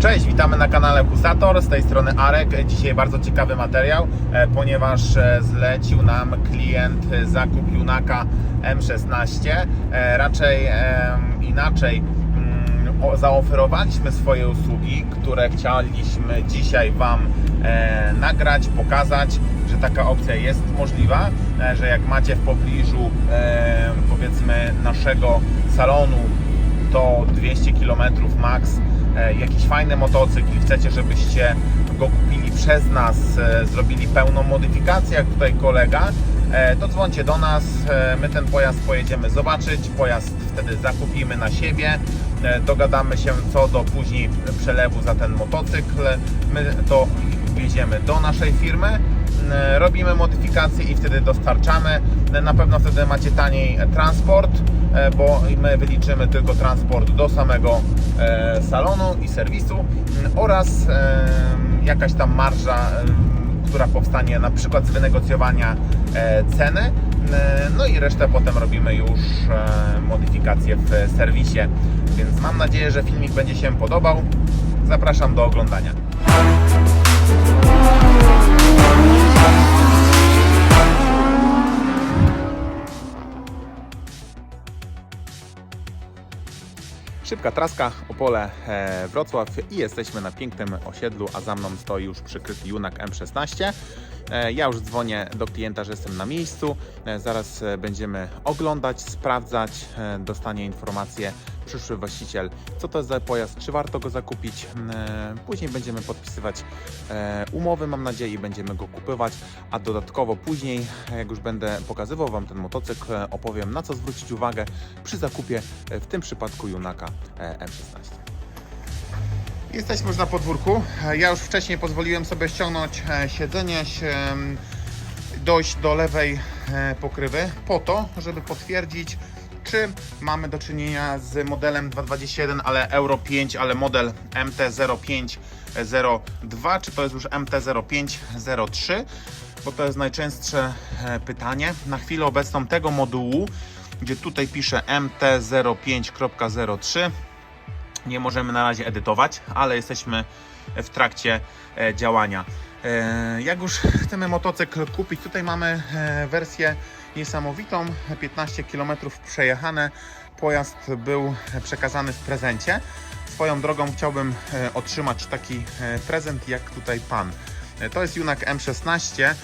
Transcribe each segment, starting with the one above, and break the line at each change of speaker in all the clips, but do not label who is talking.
Cześć, witamy na kanale Husator, z tej strony Arek. Dzisiaj bardzo ciekawy materiał, e, ponieważ e, zlecił nam klient e, zakup Junaka M16. E, Raczej inaczej mm, zaoferowaliśmy swoje usługi, które chcieliśmy dzisiaj Wam nagrać, pokazać, że taka opcja jest możliwa, że jak macie w pobliżu powiedzmy naszego salonu to 200 km max, jakiś fajny motocykl i chcecie, żebyście go kupili przez nas, e, zrobili pełną modyfikację, jak tutaj kolega, e, to dzwońcie do nas, e, my ten pojazd pojedziemy zobaczyć, pojazd wtedy zakupimy na siebie, e, dogadamy się co do później przelewu za ten motocykl, my to wieziemy do naszej firmy, e, robimy modyfikacje i wtedy dostarczamy. Na pewno wtedy macie taniej transport, e, bo my wyliczymy tylko transport do samego e, salonu i serwisu m, oraz e, jakaś tam marża, e, która powstanie na przykład z wynegocjowania e, ceny. E, No i resztę potem robimy już e, modyfikacje w serwisie. Więc mam nadzieję, że filmik będzie się podobał. Zapraszam do oglądania. Szybka traska, Opole, e, Wrocław i jesteśmy na pięknym osiedlu, a za mną stoi już przykryty Junak M16. E, Ja już dzwonię do klienta, że jestem na miejscu. E, Zaraz e, będziemy oglądać, sprawdzać, dostanie informację przyszły właściciel, co to jest za pojazd, czy warto go zakupić. Później będziemy podpisywać umowy, mam nadzieję, i będziemy go kupywać, a dodatkowo później, jak już będę pokazywał Wam ten motocykl, opowiem na co zwrócić uwagę przy zakupie, w tym przypadku Junaka e, M16. Jesteśmy już na podwórku. Ja już wcześniej pozwoliłem sobie ściągnąć e, siedzenie, em, dojść do lewej e, pokrywy po to, żeby potwierdzić, czy mamy do czynienia z modelem 221, ale Euro 5, ale model MT0502, czy to jest już MT0503, bo to jest najczęstsze e, pytanie. Na chwilę obecną tego modułu, gdzie tutaj pisze MT05.03, nie możemy na razie edytować, ale jesteśmy w trakcie e, działania. E, Jak już chcemy motocykl kupić, tutaj mamy e, wersję niesamowitą, 15 km przejechane. Pojazd był przekazany w prezencie. Swoją drogą chciałbym otrzymać taki prezent jak tutaj pan. To jest Junak M16. E,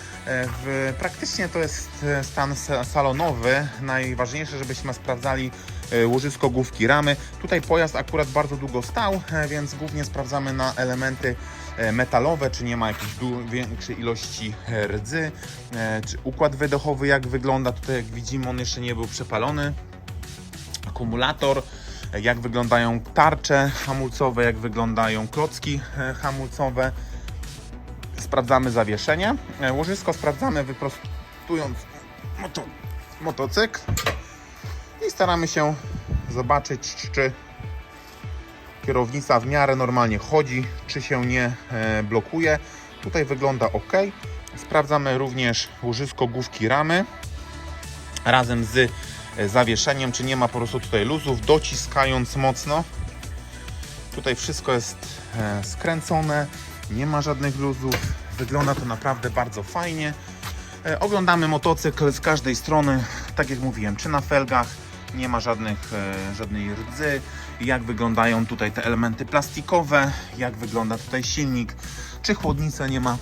W, praktycznie to jest e, stan sa- salonowy. Najważniejsze, żebyśmy sprawdzali e, łożysko główki ramy. Tutaj pojazd akurat bardzo długo stał, więc głównie sprawdzamy na elementy metalowe, czy nie ma jakiejś większej ilości rdzy, czy układ wydechowy jak wygląda. Tutaj jak widzimy on jeszcze nie był przepalony. Akumulator, jak wyglądają tarcze hamulcowe, jak wyglądają klocki hamulcowe. Sprawdzamy zawieszenie. E, Łożysko sprawdzamy wyprostując moto, motocykl i staramy się zobaczyć, czy kierownica w miarę normalnie chodzi, czy się nie e, blokuje. Tutaj wygląda ok. Sprawdzamy również łożysko główki ramy razem z e, zawieszeniem, czy nie ma po prostu tutaj luzów, dociskając mocno. Tutaj wszystko jest skręcone, nie ma żadnych luzów. Wygląda to naprawdę bardzo fajnie. E, Oglądamy motocykl z każdej strony, tak jak mówiłem, czy na felgach, nie ma żadnych, e, żadnej rdzy, jak wyglądają tutaj te elementy plastikowe, jak wygląda tutaj silnik, czy chłodnica nie ma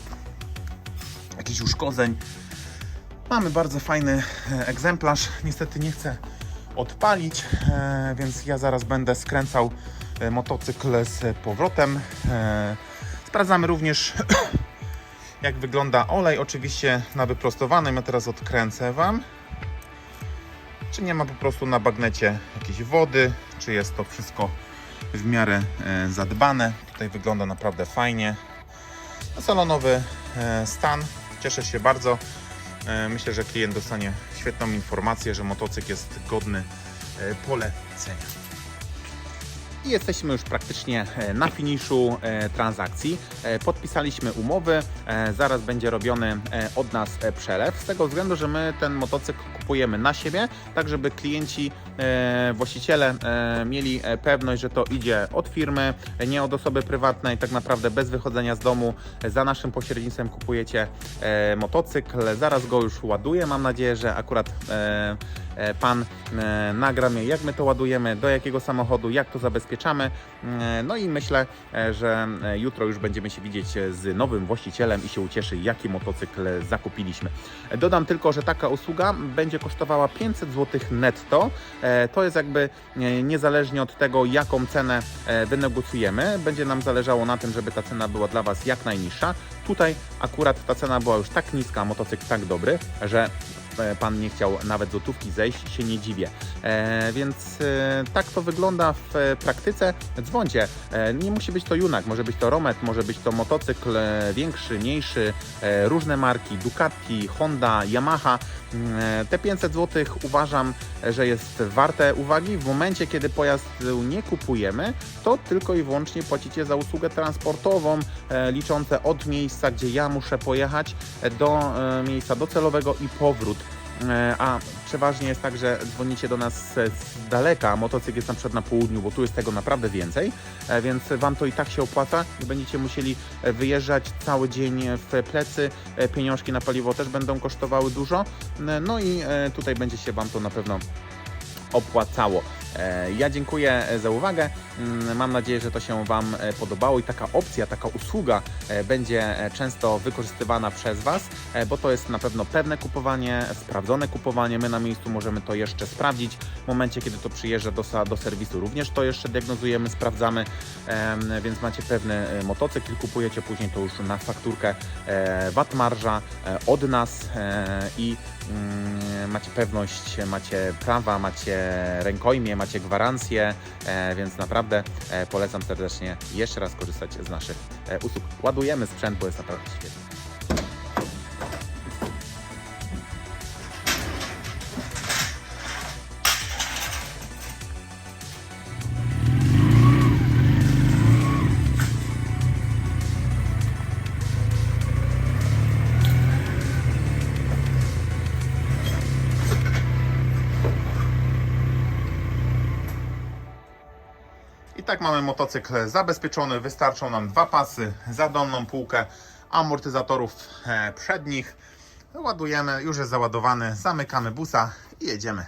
jakichś uszkodzeń. Mamy bardzo fajny e, egzemplarz, niestety nie chcę odpalić, więc ja zaraz będę skręcał motocykl z powrotem. Sprawdzamy również jak wygląda olej, oczywiście na wyprostowanym. Ja teraz odkręcę Wam. Czy nie ma po prostu na bagnecie jakiejś wody, czy jest to wszystko w miarę e, zadbane. Tutaj wygląda naprawdę fajnie. Salonowy e, stan. Cieszę się bardzo. E, Myślę, że klient dostanie świetną informację, że motocykl jest godny polecenia. I jesteśmy już praktycznie e, na finiszu e, transakcji. E, Podpisaliśmy umowy, zaraz będzie robiony od nas przelew, z tego względu, że my ten motocykl kupujemy na siebie, tak żeby klienci, właściciele mieli pewność, że to idzie od firmy, nie od osoby prywatnej, tak naprawdę bez wychodzenia z domu. Za naszym pośrednictwem kupujecie motocykl, zaraz go już ładuję. Mam nadzieję, że akurat pan e, nagra mnie, jak my to ładujemy, do jakiego samochodu, jak to zabezpieczamy. E, No i myślę, e, że e, jutro już będziemy się widzieć e, z nowym właścicielem i się ucieszy, jaki motocykl zakupiliśmy. E, Dodam tylko, że taka usługa będzie kosztowała 500 zł netto. E, To jest jakby e, niezależnie od tego, jaką cenę e, wynegocjujemy. Będzie nam zależało na tym, żeby ta cena była dla Was jak najniższa. Tutaj akurat ta cena była już tak niska, motocykl tak dobry, że e, pan nie chciał nawet złotówki zejść, się nie dziwię. E, więc e, tak to wygląda w e, praktyce. Dzwońcie. E, nie musi być to Junak, może być to Romet, może być to motocykl e, większy, mniejszy, e, różne marki, Ducati, Honda, Yamaha. Mm, e, Te 500 zł uważam, e, że jest warte uwagi. W momencie, kiedy pojazd nie kupujemy, to tylko i wyłącznie płacicie za usługę transportową, e, liczące od miejsca, gdzie ja muszę pojechać, e, do e, miejsca docelowego i powrót. E, A przeważnie jest tak, że dzwonicie do nas z daleka, motocykl jest na przykład na południu, bo tu jest tego naprawdę więcej, e, więc Wam to i tak się opłaca będziecie musieli e, wyjeżdżać cały dzień w plecy, pieniążki na paliwo też będą kosztowały dużo, no i tutaj będzie się Wam to na pewno opłacało. E, Ja dziękuję za uwagę. Mm, Mam nadzieję, że to się Wam e, podobało i taka opcja, taka usługa e, będzie często wykorzystywana przez Was, bo to jest na pewno pewne kupowanie, sprawdzone kupowanie. My na miejscu możemy to jeszcze sprawdzić. W momencie, kiedy to przyjeżdża do, do serwisu, również to jeszcze diagnozujemy, sprawdzamy, więc macie pewny motocykl, kupujecie później to już na fakturkę VAT marża od nas i mm, macie pewność, macie prawa, macie rękojmie, macie gwarancję, e, więc naprawdę e, polecam serdecznie jeszcze raz korzystać z naszych e, usług. Ładujemy sprzęt, bo jest naprawdę świetny. I tak mamy motocykl zabezpieczony. Wystarczą nam dwa pasy za dolną półkę amortyzatorów e, przednich. Ładujemy, już jest załadowany, zamykamy busa i jedziemy